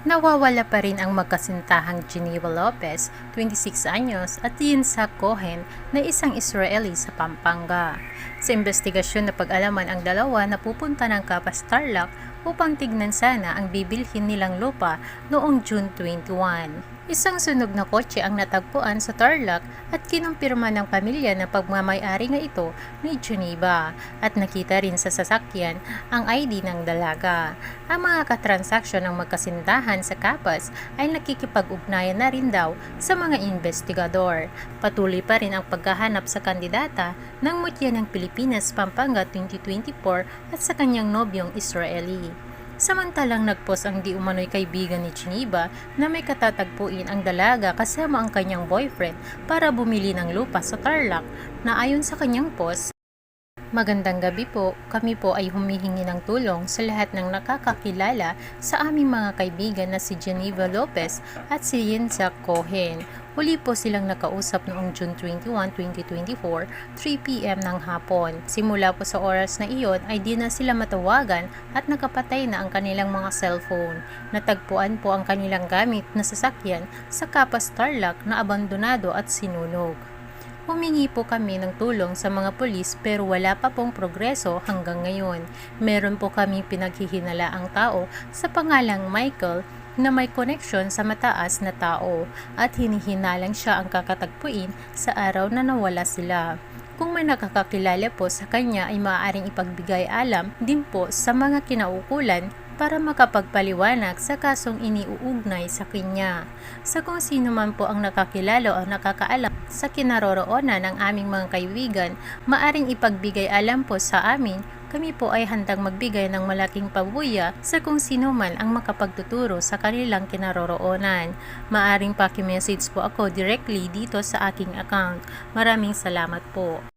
Nawawala pa rin ang magkasintahang Geneva Lopez, 26 anyos, at Yitzhak Cohen na isang Israeli sa Pampanga. Sa investigasyon na pag-alaman ang dalawa na pupunta ng Kapas Tarlac upang tignan sana ang bibilhin nilang lupa noong June 21. Isang sunog na kotse ang natagpuan sa Tarlac at kinumpirma ng pamilya na pagmamayari nga ito ni Geneva at nakita rin sa sasakyan ang ID ng dalaga. Ang mga katransaksyon ng magkasintahan sa Kapas ay nakikipag-ugnayan na rin daw sa mga investigador. Patuloy pa rin ang paghahanap sa kandidata ng mutya ng Pilipinas Pampanga 2024 at sa kanyang nobyong Israeli. Samantalang nagpost ang di umano'y kaibigan ni Geneva na may katatagpuin ang dalaga kasama ang kanyang boyfriend para bumili ng lupa sa Tarlac na ayon sa kanyang post, Magandang gabi po. Kami po ay humihingi ng tulong sa lahat ng nakakakilala sa aming mga kaibigan na si Geneva Lopez at si Yitzhak Cohen. Huli po silang nakausap noong June 21, 2024, 3pm ng hapon. Simula po sa oras na iyon ay di na sila matawagan at nakapatay na ang kanilang mga cellphone. Natagpuan po ang kanilang gamit na sasakyan sa Kapas Tarlac na abandonado at sinunog. Humingi po kami ng tulong sa mga pulis pero wala pa pong progreso hanggang ngayon. Meron po kami pinaghihinala ang tao sa pangalang Michael na may koneksyon sa mataas na tao at hinihinalang siya ang kakatagpuin sa araw na nawala sila. Kung may nakakakilala po sa kanya ay maaaring ipagbigay alam din po sa mga kinaukulan para makapagpaliwanag sa kasong iniuugnay sa kanya. Sa kung sino man po ang nakakilala o nakakaalam sa kinaroroonan ng aming mga kaibigan, maaring ipagbigay alam po sa amin kami po ay handang magbigay ng malaking pabuya sa kung sino man ang makapagtuturo sa kanilang kinaroroonan. Maaring paki-message po ako directly dito sa aking account. Maraming salamat po.